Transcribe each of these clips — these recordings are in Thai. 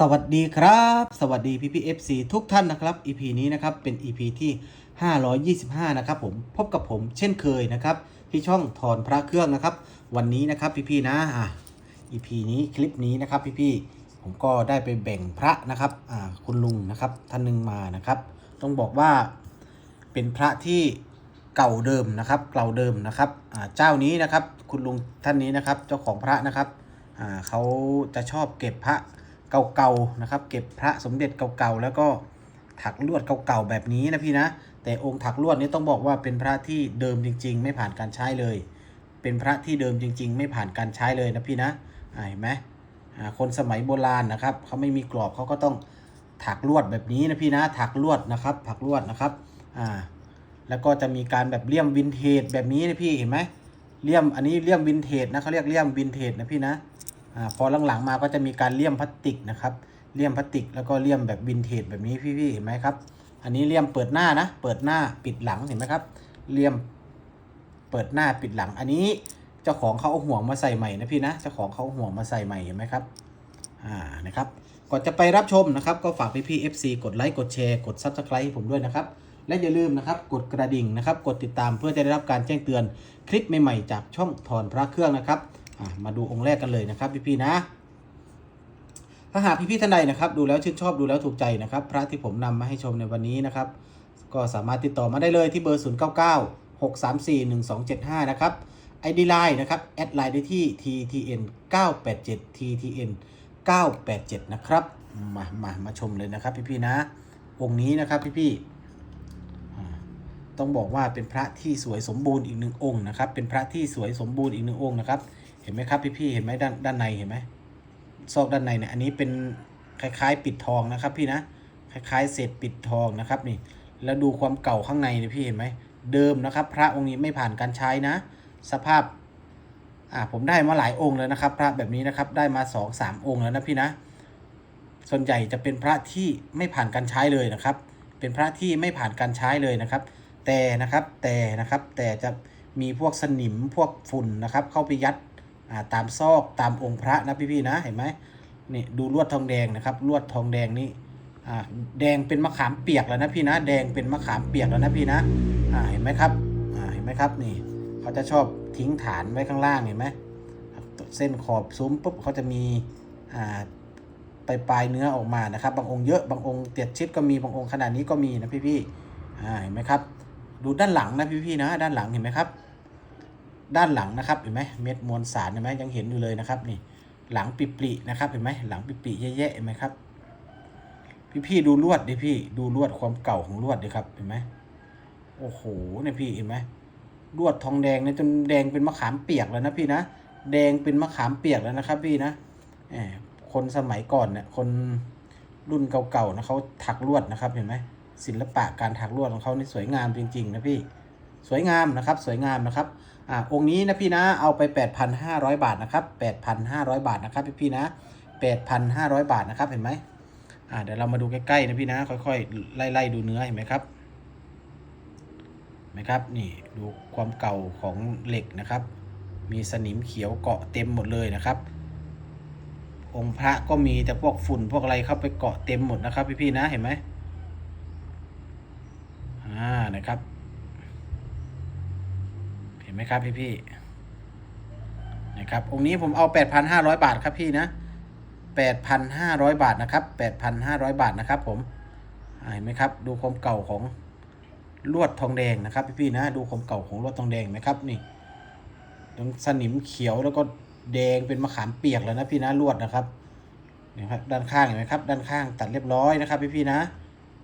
สวัสดีครับ สวัสดีพี่พีเอฟซีทุกท่านนะครับ EP นี้นะครับเป็น EP ที่ 525 นะครับผมพบกับผมเช่นเคยนะครับ ที่ช่องถอนพระเครื่องนะครับ วันนี้นะครับพี่ๆนะอะ EP นี้คลิปนี้นะครับพี่ๆผมก็ได้ไปแบ่งพระนะครับอ่าคุณลุงนะครับท่านหนึ่งมานะครับ ต้องบอกว่าเป็นพระที่เก่าเดิมนะครับเก่าเดิมนะครับอ่าเจ้านี้นะครับคุณลุงท่านนี้นะครับ เจ้าของพระนะครับอ่าเขาจะชอบเก็บพระ เก่าๆนะครับ เก็บพระสมเด็จเก่าๆแล้วก็ถักลวดเก่าๆแบบนี้นะพี่นะ แต่องค์ถักลวดนี้ต้องบอกว่าเป็นพระที่เดิมจริง ๆ ไม่ผ่านการใช้เลย เป็นพระที่เดิมจริง ๆ ไม่ผ่านการใช้เลยนะพี่นะเห็นไหมคนสมัยโบราณนะครับเขาไม่มีกรอบเขาก็ต้องถักลวดแบบนี้นะพี่นะถักลวดนะครับ ถักลวดนะครับอ่าแล้วก็จะมีการแบบเลี่ยมวินเทจแบบนี้นะพี่เห็นไหมเลี่ยมอันนี้เลี่ยมวินเทจนะเขาเรียกเลี่ยมวินเทจนะพี่นะ อ่าพอหลังๆมาก็จะมีการเลี่ยมพลาสติกนะครับเลี่ยมพลาสติกแล้วก็เลี่ยมแบบวินเทจแบบนี้พี่ๆเห็นไหมครับ อันนี้เลี่ยมเปิดหน้านะ เปิดหน้าปิดหลังเห็นไหมครับเลี่ยมเปิดหน้าปิดหลัง อันนี้เจ้าของเขาเอาห่วงมาใส่ใหม่นะพี่นะเจ้าของเขาเอาห่วงมาใส่ใหม่เห็นไหมครับอ่านะครับก่อนจะไปรับชมนะครับก็ฝากพี่ๆ FC กดไลค์กดแชร์กด Subscribe ให้ผมด้วยนะครับและอย่าลืมนะครับกดกระดิ่งนะครับ กดติดตามเพื่อจะได้รับการแจ้งเตือนคลิปใหม่ๆจากช่องถอนพระเครื่องนะครับ มาดูองค์แรกกันเลยนะครับพี่ๆนะ ถ้าหากพี่ๆท่านใดนะครับ ดูแล้วชื่นชอบดูแล้วถูกใจนะครับ พระที่ผมนำมาให้ชมในวันนี้นะครับ ก็สามารถติดต่อมาได้เลยที่เบอร์ 0 9 9 6 3 4 1 2 7 5 นะครับ ID Line นะครับ แอดไลน์ได้ที่ TTN 987 TTN 987 นะครับ มา มา มาชมเลยนะครับพี่ๆนะ องค์นี้นะครับพี่ๆ ต้องบอกว่าเป็นพระที่สวยสมบูรณ์อีกหนึ่งองค์นะครับ เป็นพระที่สวยสมบูรณ์อีกหนึ่งองค์นะครับ เห็นไหมครับพี่ๆเห็นไหมด้านด้านในเห็นไหมซอกด้านในเนี่ยอันนี้เป็นคล้ายๆ ปิดทองนะครับ พี่นะคล้ายๆเศษปิดทองนะครับนี่ แล้วดูความเก่าข้างในนี่พี่เห็นไหมเดิมนะครับ พระองค์นี้ไม่ผ่านการใช้นะ สภาพอ่าผมได้มาหลายองค์แล้วนะครับ พระแบบนี้นะครับได้มา2อสามองค์แล้วนะพี่นะส่วนใหญ่จะเป็นพระที่ไม่ผ่านการใช้เลยนะครับ เป็นพระที่ไม่ผ่านการใช้เลยนะครับ แต่นะครับแต่นะครับแต่จะมีพวกสนิมพวกฝุ่นนะครับ เข้าไปยัดาตามซอกตามองค์พระนะพี่ๆนะเห็นไหมนี่ดูลวดทองแดงนะครับ ลวดทองแดงนี่อ่าแดงเป็นมะขามเปียกแล้วนะพี่นะ แดงเป็นมะขามเปียกแล้วนะพี่นะอ่าเห็นไหมครับอ่าเห็นไหมครับนี่เขาจะชอบทิ้งฐานไว้ข้างล่างเห็นไหมเส้นขอบซุ้มปุ๊บเขาจะมีอ่าปลายปลายเนื้อออกมานะครับ บางองค์เยอะบางองค์เตียดชิดก็มีบางองค์ขนาดนี้ก็มีนะพี่ๆอ่าเห็นไหมครับ ดูด้านหลังนะพี่ๆนะ ด้านหลังเห็นไหมครับ ด้านหลังนะครับเห็นไหมเม็ดมวลสารเห็นไหมยังเห็นอยู่เลยนะครับ นี่ หลังปิปรินะครับเห็นไหมหลังปิปริแย่ๆเห็นไหมครับ พี่ๆดูลวดดิพี่ดูลวดความเก่าของลวดดิครับเห็นไหมโอ้โหเนี่ยพี่เห็นไหมลวดทองแดงเนี่ยจนแดงเป็นมะขามเปียกแล้วนะพี่นะแดงเป็นมะขามเปียกแล้วนะครับพี่นะแหมคนสมัยก่อนเนี่ยคนรุ่นเก่าๆนะเขาถักลวดนะครับเห็นไหม ศิลปะการถักลวดของเขานี่สวยงามจริง ๆ นะพี่สวยงามนะครับสวยงามนะครับอ่าองค์นี้นะพี่นะเอาไป 8,500 บาทนะครับ8,500 บาทนะครับพี่พี่นะ 8,500 บาทนะครับเห็นไหมอ่าเดี๋ยวเรามาดูใกล้ๆนะพี่นะ ค่อยๆไล่ๆดูเนื้อเห็นไหมครับเห็นไหมครับนี่ดูความเก่าของเหล็กนะครับ มีสนิมเขียวเกาะเต็มหมดเลยนะครับ องค์พระก็มีแต่พวกฝุ่นพวกอะไรเข้าไปเกาะเต็มหมดนะครับพี่พี่ๆนะเห็นไหมอ่า นะครับ เห็น ไหมครับพี่พี่นะครับองค์นี้ผมเอา 8,500 บาทครับพี่นะ8,500 บาทนะครับ8,500 บาทนะครับ ผมเห็นไหมครับ ดูความเก่าของลวดทองแดงนะครับ พี่พี่ๆนะ ดูความเก่าของลวดทองแดงไหมครับนี่ตรงสนิมเขียวแล้วก็แดงเป็นมะขามเปียกแล้วนะพี่นะลวดนะครับนี่ครับด้านข้างเห็นไหมครับ ด้านข้างตัดเรียบร้อยนะครับ พี่พี่ๆนะ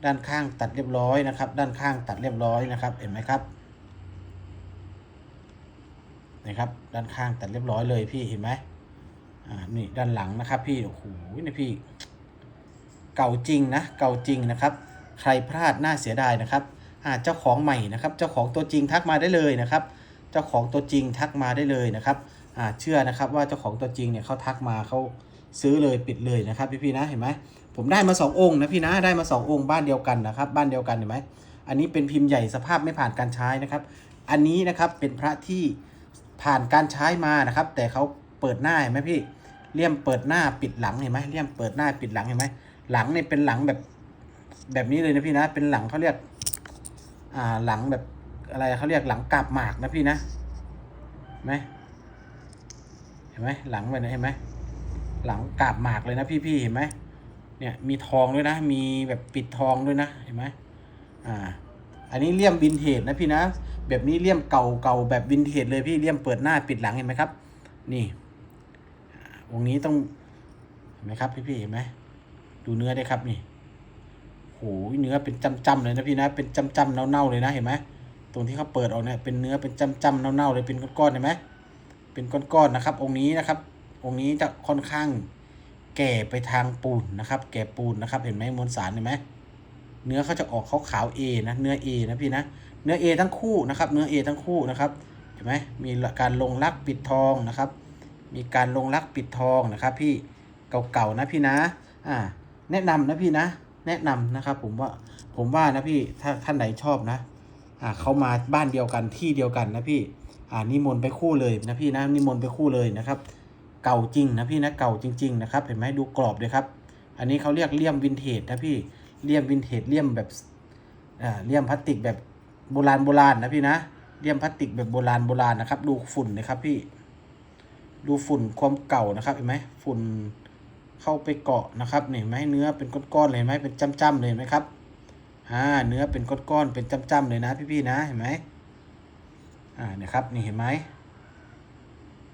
ด้านข้างตัดเรียบร้อยนะครับ ด้านข้างตัดเรียบร้อยนะครับ เห็นไหมครับ นะครับ ด้านข้างตัดเรียบร้อยเลยพี่เห็นไหมอ่านี่ด้านหลังนะครับ พี่โอ้โหนี่พี่ เก่าจริงนะเก่าจริงนะครับ ใครพลาดน่าเสียดายนะครับอ่าเจ้าของใหม่นะครับ เจ้าของตัวจริงทักมาได้เลยนะครับ เจ้าของตัวจริงทักมาได้เลยนะครับอ่าเชื่อนะครับว่าเจ้าของตัวจริงเนี่ยเขาทักมาเขาซื้อเลยปิดเลยนะครับพี่พี่นะเห็นไหมผมได้มาสององค์นะพี่นะได้มาสององค์บ้านเดียวกันนะครับ บ้านเดียวกันเห็นไหมอันนี้เป็นพิมพ์ใหญ่สภาพไม่ผ่านการใช้นะครับ อันนี้นะครับเป็นพระที่ ผ่านการใช้มานะครับ แต่เขาเปิดหน้าเห็นไหมพี่เลี่ยมเปิดหน้าปิดหลังเห็นไหมเลี่ยมเปิดหน้าปิดหลังเห็นไหมหลังเนี่ยเป็นหลังแบบแบบนี้เลยนะพี่นะ เป็นหลังเขาเรียก อ่าหลังแบบอะไรเขาเรียกหลังกาบหมากนะพี่นะเห็นไหมเห็นไหมหลังแบบนี้เห็นไหมหลังกาบหมากเลยนะพี่พี่เห็นไหมเนี่ยมีทองด้วยนะ มีแบบปิดทองด้วยนะเห็นไหมอ่า อันนี้เลี่ยมวินเทจนะพี่นะ แบบนี้เลี่ยมเก่าเก่าแบบวินเทจเลยพี่เลี่ยมเปิดหน้าปิดหลังเห็นไหมครับ นี่อ่าวงนี้ต้องเห็นไหมครับพี่พี่ๆเห็นไหมดูเนื้อได้ครับนี่โหเนื้อเป็นจำๆเลยนะพี่นะ เป็นจำๆเน่าๆเลยนะเห็นไหมตรงที่เขาเปิดออกเนี่ยเป็นเนื้อเป็นจำๆเน่าๆเลยเป็นก้อนๆเห็นไหมเป็นก้อนๆนะครับ องค์นี้นะครับ องค์นี้จะค่อนข้างแก่ไปทางปูนนะครับ แก่ปูนนะครับ เห็นไหมมวลสารเห็นไหม เนื้อเขาจะออกขาวขาวๆ A นะเนื้อ A นะพี่นะเนื้อ A ทั้งคู่นะครับ เนื้อ A ทั้งคู่นะครับเห็นไหมมีการลงลักปิดทองนะครับ มีการลงลักปิดทองนะครับพี่เก่าๆนะพี่นะอ่าแนะนำนะพี่นะ แนะนำนะครับ ผมว่าผมว่านะพี่ถ้าท่านไหนชอบนะอ่าเขามาบ้านเดียวกันที่เดียวกันนะพี่อ่านิมนต์ไปคู่เลยนะพี่นะนิมนต์ไปคู่เลยนะครับ เก่าจริงนะพี่นะเก่าจริง ๆ นะครับ เห็นไหมดูกรอบเลยครับ อันนี้เขาเรียกเลี่ยมวินเทจนะพี่ เลี่ยมวินเทจเลี่ยมแบบอ่าเลี่ยมพลาสติกแบบโบราณโบราณนะพี่นะเลี่ยมพลาสติกแบบโบราณโบราณนะครับ ดูฝุ่นนะครับพี่ ดูฝุ่นความเก่านะครับเห็นไหมฝุ่นเข้าไปเกาะนะครับเห็นไหมเนื้อเป็นก้อนๆเลยไหมเป็นจ้ำๆเลยไหมครับอ่าเนื้อเป็นก้อนๆเป็นจ้ำๆเลยนะพี่ๆนะเห็นไหมอ่าเนี่ยครับนี่เห็นไหม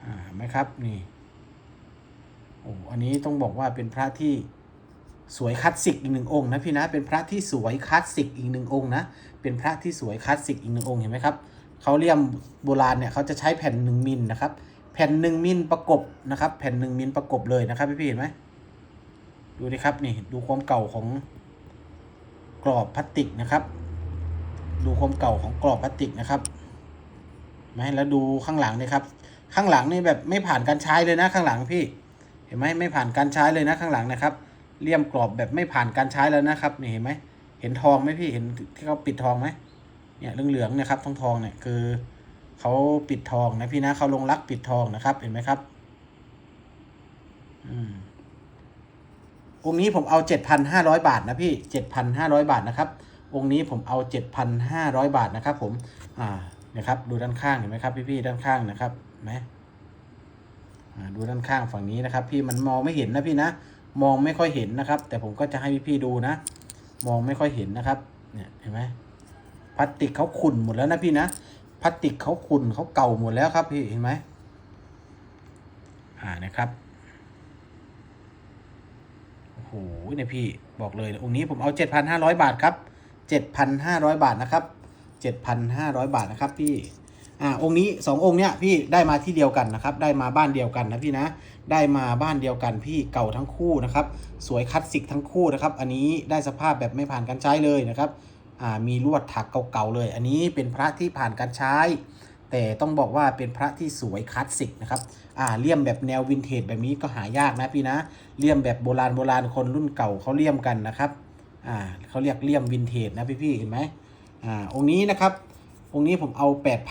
อ่าเห็นไหมครับนี่โอ้อันนี้ต้องบอกว่าเป็นพระที่ สวยคลาสสิกอีกหนึ่งองค์นะพี่นะ เป็นพระที่สวยคลาสสิกอีกหนึ่งองค์นะ เป็นพระที่สวยคลาสสิกอีกหนึ่งองค์เห็นไหมครับเขาเรียมโบราณเนี่ยเขาจะใช้แผ่นหนึ่งมิลนะครับ แผ่นหนึ่งมิลประกบนะครับ แผ่นหนึ่งมิลประกบเลยนะครับพี่พี่เห็นไหมดูดิครับนี่ดูความเก่าของกรอบพลาสติกนะครับ ดูความเก่าของกรอบพลาสติกนะครับไหมแล้วดูข้างหลังนี่ครับ ข้างหลังนี่แบบไม่ผ่านการใช้เลยนะข้างหลังพี่ เห็นไหมไม่ผ่านการใช้เลยนะข้างหลังนะครับ เลี่ยมกรอบแบบไม่ผ่านการใช้แล้วนะครับนี่เห็นไหมเห็นทองไหมพี่เห็นที่เขาปิดทองไหมเนี่ยเหลืองๆนะครับทองทองเนี่ยคือเขาปิดทองนะพี่นะเขาลงรักปิดทองนะครับ เห็นไหมครับอืมองค์นี้ผมเอาเจ็ดพันห้าร้อยบาทนะพี่เจ็ดพันห้าร้อยบาทนะครับองค์นี้ผมเอาเจ็ดพันห้าร้อยบาทนะครับ ผมอ่าเนี่ยครับดูด้านข้างเห็นไหมครับ พี่ๆด้านข้างนะครับไหมอ่าดูด้านข้างฝั่งนี้นะครับ พี่มันมองไม่เห็นนะพี่นะ มองไม่ค่อยเห็นนะครับ แต่ผมก็จะให้พี่ๆดูนะ มองไม่ค่อยเห็นนะครับเนี่ยเห็นไหมพลาสติกเขาขุ่นหมดแล้วนะพี่นะพลาสติกเขาขุ่นเขาเก่าหมดแล้วครับพี่เห็นไหมอ่านะครับโอ้โหเนี่ยพี่บอกเลยองค์นี้ผมเอาเจ็ดพันห้าร้อยบาทครับเจ็ดพันห้าร้อยบาทนะครับเจ็ดพันห้าร้อยบาทนะครับพี่ อ่าองค์นี้สององค์เนี้ยพี่ได้มาที่เดียวกันนะครับ ได้มาบ้านเดียวกันนะพี่นะ ได้มาบ้านเดียวกันพี่เก่าทั้งคู่นะครับ สวยคลาสสิกทั้งคู่นะครับ อันนี้ได้สภาพแบบไม่ผ่านการใช้เลยนะครับอ่ามีลวดถักเก่าๆเลย อันนี้เป็นพระที่ผ่านการใช้ แต่ต้องบอกว่าเป็นพระที่สวยคลาสสิกนะครับอ่าเลี่ยมแบบแนววินเทจแบบนี้ก็หายากนะพี่นะเลี่ยมแบบโบราณโบราณคนรุ่นเก่าเขาเลี่ยมกันนะครับอ่าเขาเรียกเลี่ยมวินเทจนะพี่ๆเห็นไหมอ่าองค์นี้นะครับ องค์นี้ผมเอา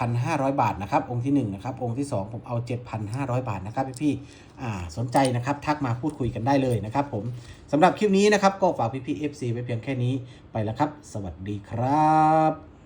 8,500 บาทนะครับ องค์ที่1นะครับ องค์ที่ 2 ผมเอา 7,500 บาทนะครับพี่พี่อ่าสนใจนะครับ ทักมาพูดคุยกันได้เลยนะครับผมสำหรับคลิปนี้นะครับ ก็ฝากพี่พี่ FC ไว้เพียงแค่นี้ไปแล้วครับ สวัสดีครับ